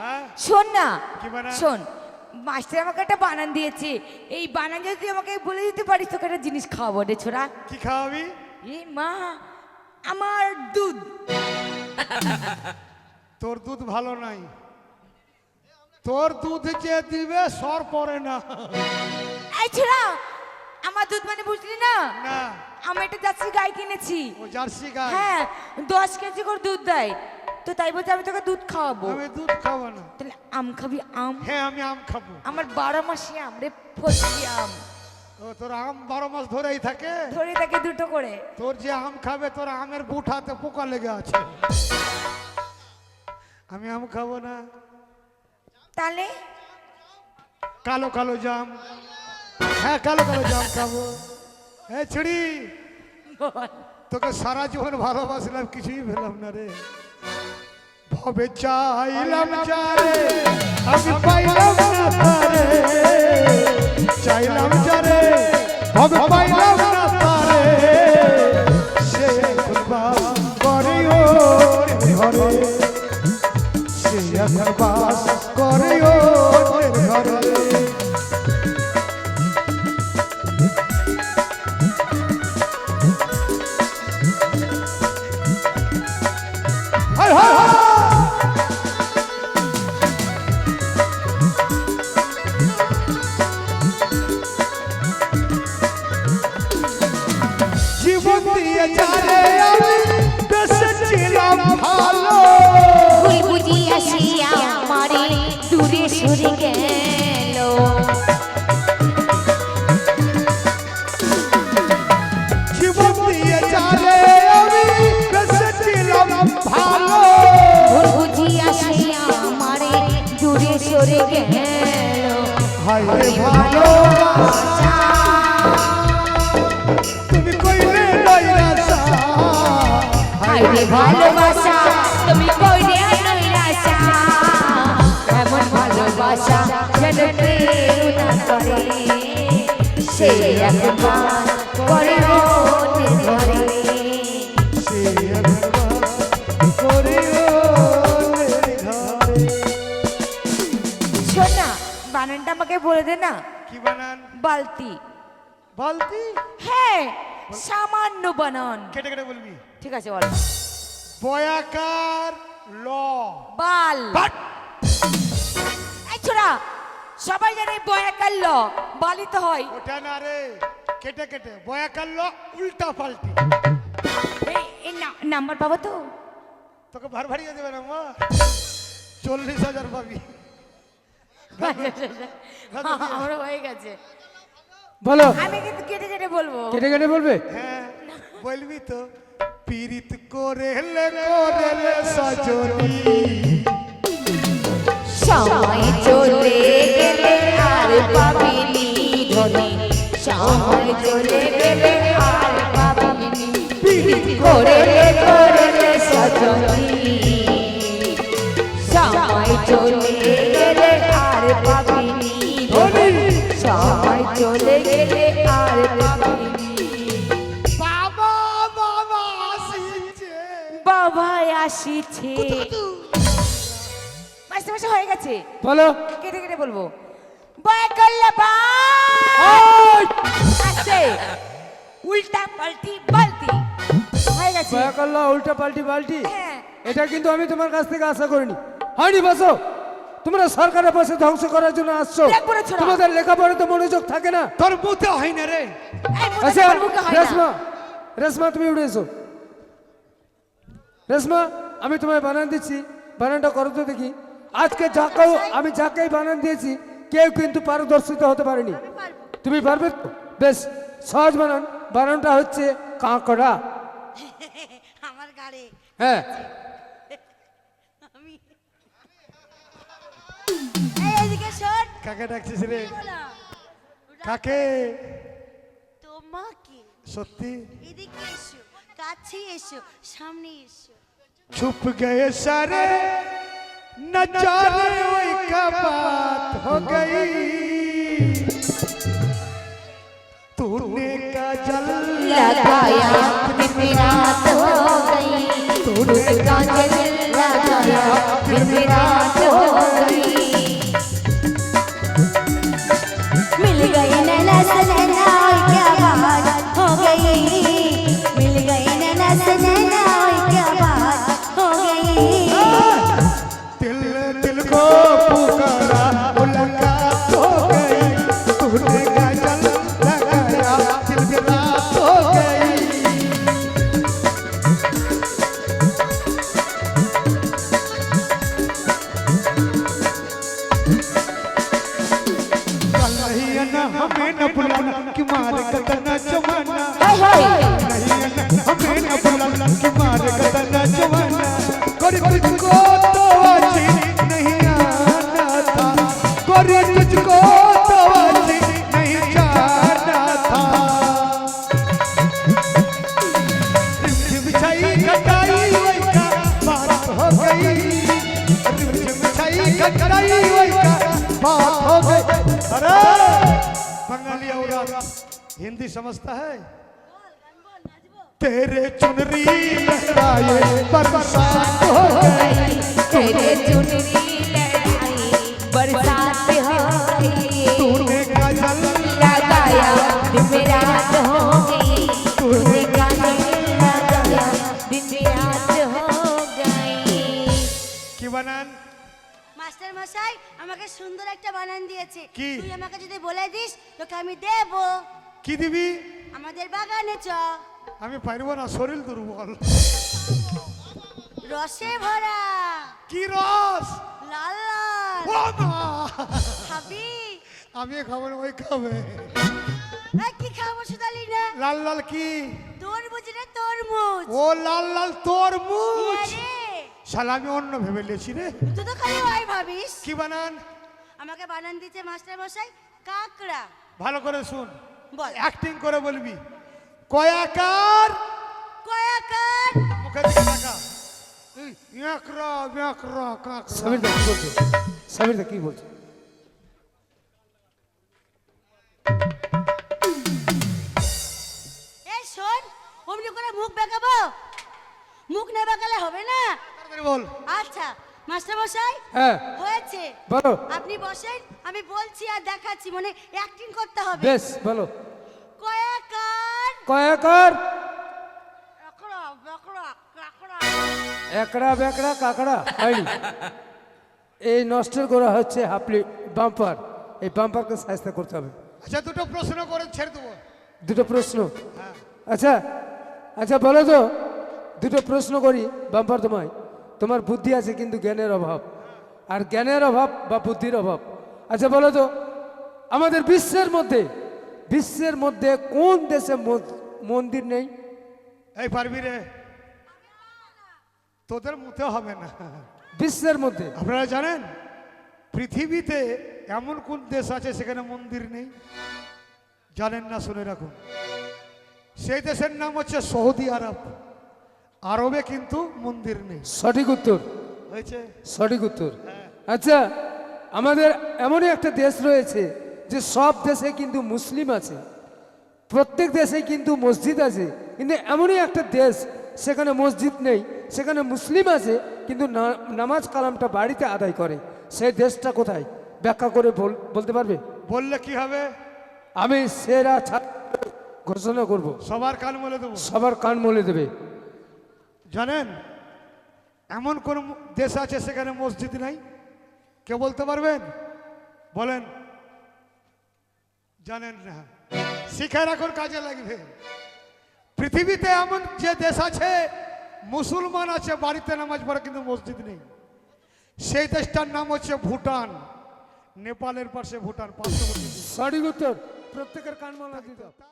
হ্যাঁ? শোন না? শোন মাস্টার আমাকে একটা বানান দিয়েছে। এই বানান যদি আমাকে বলে দিতে পারিস তোকে একটা জিনিস খাওয়াবো রে ছোড়া। কি খাওয়াবি? এ মা আমার দুধ। তোর দুধ ভালো নাই। তোর দুধ যে দিবে সর পড়ে না। এই ছোড়া আমার দুধ মানে বুঝলি না? না। আমি একটা জার্সি গাই কিনেছি। ও জার্সি গাই? হ্যাঁ দশ কেজি করে দুধ দেয়। তো তাই বলছে আমি তোকে দুধ খাওয়াবো। আমি দুধ খাব না। তাহলে আম খাবি আম? হ্যাঁ আমি আম খাব। আমার বারো মাসে আম রে ফসলি আম। ও তোর আম বারো মাস ধরেই থাকে? ধরে থাকে দুটো করে। তোর যে আম খাবে তোর আমের পোকা লেগে আছে। আমি আম খাব না। তাহলে? কালো কালো জাম। হ্যাঁ কালো কালো জাম খাব। হ্যাঁ ছিড়ি তোকে সারা জীবন ভালোবাসলাম কিছুই পেলাম না রে। ভবে চাইলাম যারে আমি পাইলাম না তারে চাইলাম যারে ভবে পাইলাম না তারে সে বাস করে ওর ঘরে। সে এখন বাস করে ওর ঘরে। হায় হায় হায় বুঝিয়া সে আমারে দূরে সরে গেল জীবন দিয়ে যারে আমি যেন কেউ করে সে একবার করে ওঠে ধরে সে একবার করে ওর ঘরে। শোন না বানানটা আমাকে বলে দে না। কি বানান? বালতি। বালতি? হ্যাঁ সামান্য বানান। কেটে কেটে বলবি। ঠিক আছে বল। বয়াকার ল। বাল। ছোড়া সবাই জানে বয়াকার ল বালি তো হয়। ওটা না রে কেটে কেটে বয়াকার ল উল্টা পাল্টি। এই এই না- নাম্বার পাবো তো? তোকে ভার ভারিয়ে দেবে না মা? চল্লিশ হাজার পাবি। আমার হয়ে গেছে। বলো। আমি কিন্তু কেটে কেটে বলব। কেটে কেটে বলবে? হ্যাঁ বলবি তো পীড়িত করে লে করে লে সজনী। চলে গেলে আর পাবিনি। সময় চলে গেলে আর পাবিনি বাবা বাবা আসিছে। বাবা আসিছে। মাসে মাসে হয়ে গেছে। বলো। কেটে কেটে বলব। বা উল্টা পাল্টি বালতি। হয়ে গেছে। দয়া করল উল্টা পাল্টি পাল্টি হ্যাঁ। এটা কিন্তু আমি তোমার কাছ থেকে আশা করিনি। হয়নি বসো। তোমরা সরকারের পাশে ধ্বংস করার জন্য আসছো। তোমাদের লেখাপড়া তো মনোযোগ থাকে না। তোর মুতে হয় না রে। আচ্ছা মুখে হয় রেশমা রেশমা তুমি উঠে এসো। রেশমা আমি তোমায় বানান দিচ্ছি। বানানটা করো তো দেখি। আজকে যাকেও আমি যাকেই বানান দিয়েছি কেউ কিন্তু পারদর্শিত হতে পারেনি। তুমি পারবে তো? বেশ সহজ বানান। বানানটা হচ্ছে কাঁকড়া। আমার গাড়ে। হ্যাঁ আমি এই এদিকে শোন কাকে ডাকছিস রে না কাকে তোমাকে সত্যি এদিকে এসো কাছে এসো সামনে এসো छुप गए सारे नजारे वही का बात हो गई तूने का जल लगाया दिन रात हो गई तूने उसका दिल लगाया दिन कहना हमें न बुलाना कि मार का हिंदी समझता है तेरे चुनरी लहराए बरसात हो गई तेरे चुनरी लहराई बरसात हो गई तूने गजल लगाया दिन में रात हो गई तूने गाने लगाया दिन में रात हो गई কি বানান মাস্টার মশাই আমাকে সুন্দর একটা বানান দিয়েছে কি? তুই আমাকে যদি বলে দিস তোকে আমি দেব কি দিবি? আমাদের বাগানে চ। আমি পারব না শরীর দুর্বল। রসে ভরা। কি রস? লাল লাল। ও মা! খাবি? আমি খাব না ওই খাবে। কি খাব সুদালি না লাল লাল কি? তরমুজ রে তরমুজ। ও লাল লাল তোর মুখ রে। শালা আমি অন্য ভেবে লেছি রে। তুই তো খালি ভাই ভাবিস। কি বানান? আমাকে বানান দিতে মাস্টার মশাই কাকড়া। ভালো করে শুন। বল। অ্যাক্টিং করে বলবি। কয়াকার কয়াকার মুখের দিকে তাকা। এই, ইয়াকরা ইয়াকরা কাকরা। সমীর দা কি বলছে? সমীর দা কি বলছে? এই শোন অমনি করে মুখ বেঁকাবো? মুখ না বেঁকালে হবে না? তাড়াতাড়ি বল। আচ্ছা মাস্টার মশাই হ্যাঁ। হয়েছে। বলো। আপনি বসেন আমি বলছি আর দেখাচ্ছি মানে অ্যাক্টিং করতে হবে। বেশ বলো। কয়াকার। কয়াকার। কাকড়া বাকড়া কাকড়া। একড়া বেকড়া কাকড়া হয়নি। এই নষ্টের করা হচ্ছে হাফলি বাম্পার। এই বাম্পারকে সাহায্য করতে হবে। আচ্ছা দুটো প্রশ্ন করে ছেড়ে দেবো। দুটো প্রশ্ন? হ্যাঁ। আচ্ছা আচ্ছা বলো তো। দুটো প্রশ্ন করি বাম্পার তোমায়। তোমার বুদ্ধি আছে কিন্তু জ্ঞানের অভাব। আর জ্ঞানের অভাব বা বুদ্ধির অভাব। আচ্ছা বলো তো আমাদের বিশ্বের মধ্যে বিশ্বের মধ্যে কোন দেশে মন- মন্দির নেই? এই পারবি রে তোদের মুতে হবে না। বিশ্বের মধ্যে। আপনারা জানেন পৃথিবীতে এমন কোন দেশ আছে সেখানে মন্দির নেই? জানেন না শুনে রাখুন। সেই দেশের নাম হচ্ছে সৌদি আরব। আরবে কিন্তু মন্দির নেই। সঠিক উত্তর। হয়েছে? সঠিক উত্তর। আচ্ছা আমাদের এমনই একটা দেশ রয়েছে যে সব দেশে কিন্তু মুসলিম আছে প্রত্যেক দেশে কিন্তু মসজিদ আছে কিন্তু এমনই একটা দেশ সেখানে মসজিদ নেই সেখানে মুসলিম আছে কিন্তু নামাজ কালামটা বাড়িতে আদায় করে। সেই দেশটা কোথায়? ব্যাখ্যা করে বল- বলতে পারবে? বললে কি হবে? আমি সেরা ছাত্র ঘোষণা করব। সবার কান বলে দেবো। সবার কান মলে দেবে। জানেন, এমন কোন দেশ আছে সেখানে মসজিদ নাই? কে বলতে পারবেন? বলেন। জানেন না। শিখে রাখুন, কাজে লাগবে। পৃথিবীতে এমন যে দেশ আছে, মুসলমান আছে, বাড়িতে নামাজ পড়ে কিন্তু মসজিদ নেই। সেই দেশটার নাম হচ্ছে ভুটান। নেপালের পাশে ভুটান উত্তর প্রত্যেকের কান মলা দিতে হবে।